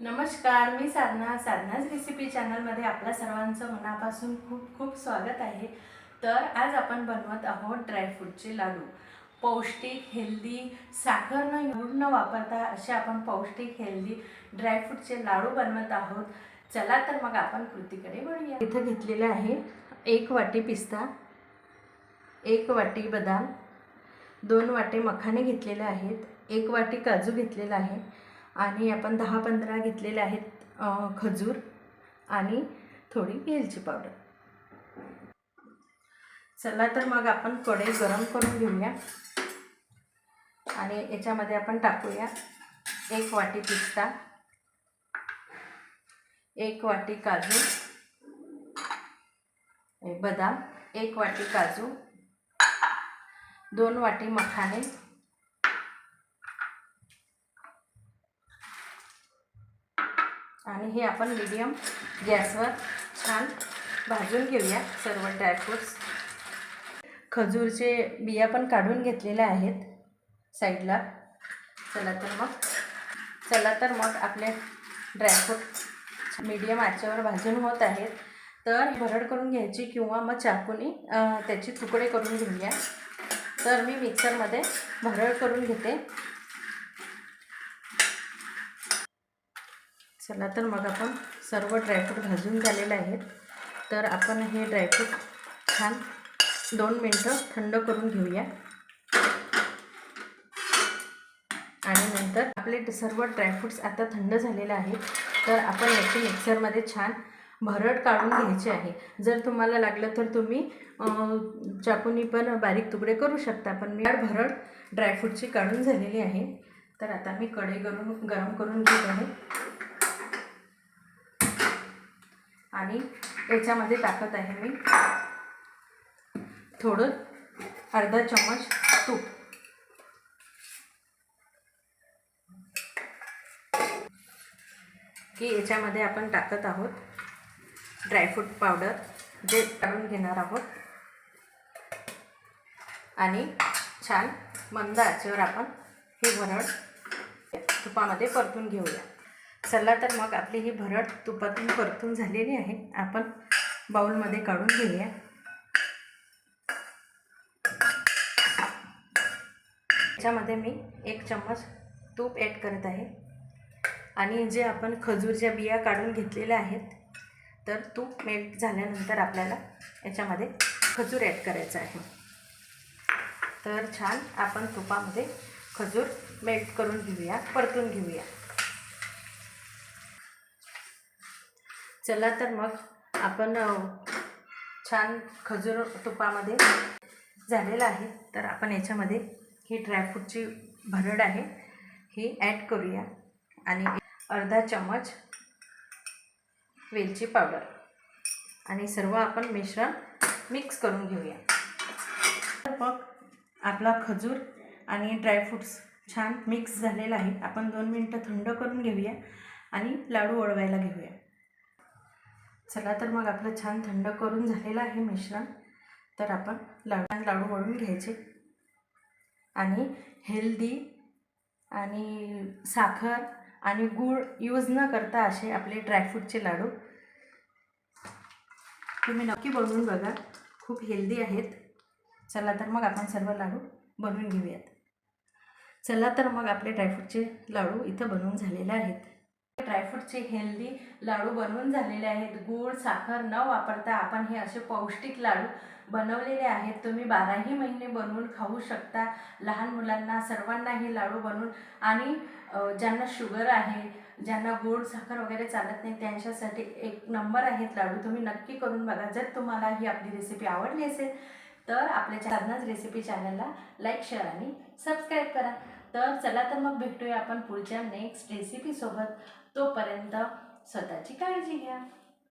नमस्कार मी साधना. साधनाच रेसिपी चॅनलमध्ये आपल्या सर्वांचं मनापासून खूप खूप स्वागत आहे. तर आज आपण बनवत आहोत ड्रायफ्रूटचे लाडू. पौष्टिक हेल्दी साखर न गुळ न वापरता असे आपण पौष्टिक हेल्दी ड्रायफ्रूटचे लाडू बनवत आहोत. चला तर मग आपण कृतीकडे वळूया. इथं घेतलेलं आहे एक वाटी पिस्ता एक वाटी बदाम दोन वाटे मखाने घेतलेले आहेत एक वाटी काजू घेतलेला आहे आणि आपण दहा पंधरा घेतलेले आहेत खजूर आणि थोडी वेलची पावडर. चला तर मग आपण कढई गरम करून घेऊया. आणि याच्यामध्ये आपण टाकूया एक वाटी पिस्ता एक वाटी काजू बदाम एक वाटी काजू दोन वाटी मखाने आणि हे आपण मिडियम गॅसवर छान भाजून घेऊया सर्व ड्रायफ्रूट्स खजूरचे बिया पण काढून घेतलेल्या आहेत साईडला चला तर मग. चला तर मग आपले ड्रायफ्रूट मीडियम आचेवर भाजून होत आहेत. तर भरड करून घ्यायची किंवा मग चाकूने त्याचे तुकडे करून घेऊया. तर मी मिक्सरमध्ये भरड करून घेते. चला तर मग आपण सर्व ड्रायफ्रूट भाजून झालेले आहेत. तर आपण हे ड्रायफ्रूट छान दोन मिनटं थंड करून घेऊया. आणि नंतर आपले सर्व ड्रायफ्रूट्स आता थंड झालेले आहेत. तर आपण याची मिक्सरमध्ये छान भरड काढून घ्यायची आहे. जर तुम्हाला लागलं तर तुम्ही चाकूनी पण बारीक तुकडे करू शकता पण मी भरड ड्रायफ्रूटची काढून झालेली आहे. तर आता मी कढई गरम गरम करून घेत आहे. आणि याच्यामध्ये टाकत आहे मी थोडं अर्धा चम्मच तूप. की याच्यामध्ये आपण टाकत आहोत ड्रायफ्रूट पावडर जे काढून घेणार आहोत. आणि छान मंद आचेवर आपण हे वरण तुपामध्ये परतून घेऊया. चला तर मग आपली ही भरड तुपातून परतून झालेली आहे. आपण बाऊलमध्ये काढून घेऊया. याच्यामध्ये मी एक चम्मच तूप ॲड करत आहे. आणि जे आपण खजूरच्या बिया काढून घेतलेल्या आहेत तर तूप मेल्ट झाल्यानंतर आपल्याला याच्यामध्ये खजूर ॲड करायचं आहे. तर छान आपण तुपामध्ये खजूर मेल्ट करून घेऊया परतून घेऊया. चला तर मग आपण छान खजूर तुपामध्ये झालेलं आहे. तर आपण याच्यामध्ये ही ड्रायफ्रूटची भरड आहे ही ॲड करूया. आणि अर्धा चम्मच वेलची पावडर. आणि सर्व आपण मिश्रण मिक्स करून घेऊया. तर मग आपला खजूर आणि ड्रायफ्रूट्स छान मिक्स झालेला आहे. आपण दोन मिनटं थंड करून घेऊया आणि लाडू वळवायला घेऊया. चला तर मग आपलं छान थंड करून झालेलं आहे मिश्रण. तर आपण लाडू लाडू वळून घ्यायचे. आणि हेल्दी आणि साखर आणि गूळ यूज न करता असे आपले ड्रायफ्रूटचे लाडू. तुम्ही नक्की बनवून बघा. खूप हेल्दी आहेत. चला तर मग आपण सर्व लाडू बनवून घेऊयात. चला तर मग आपले ड्रायफ्रूटचे लाडू इथं बनवून झालेले आहेत. ड्रायफ्रूटचे हेल्दी लाडू बनवून झालेले आहेत. गूळ साखर न वापरता आपण हे असे पौष्टिक लाडू बनवलेले आहेत. तुम्ही बाराही महिने बनवून खाऊ शकता. लहान मुलांना सर्वांना हे लाडू बनवून आणि ज्यांना शुगर आहे ज्यांना गोड साखर वगैरे चालत नाही त्यांच्यासाठी एक नंबर आहेत लाडू. तुम्ही नक्की करून बघा. जर तुम्हाला ही आपली रेसिपी आवडली असेल तर आपल्या साधनाच रेसिपी चॅनलला लाईक शेअर आणि सबस्क्राईब करा. तर चला तर मग भेटूया आपण पुढच्या नेक्स्ट रेसिपीसोबत तोपर्यंत स्वतःची काळजी घ्या.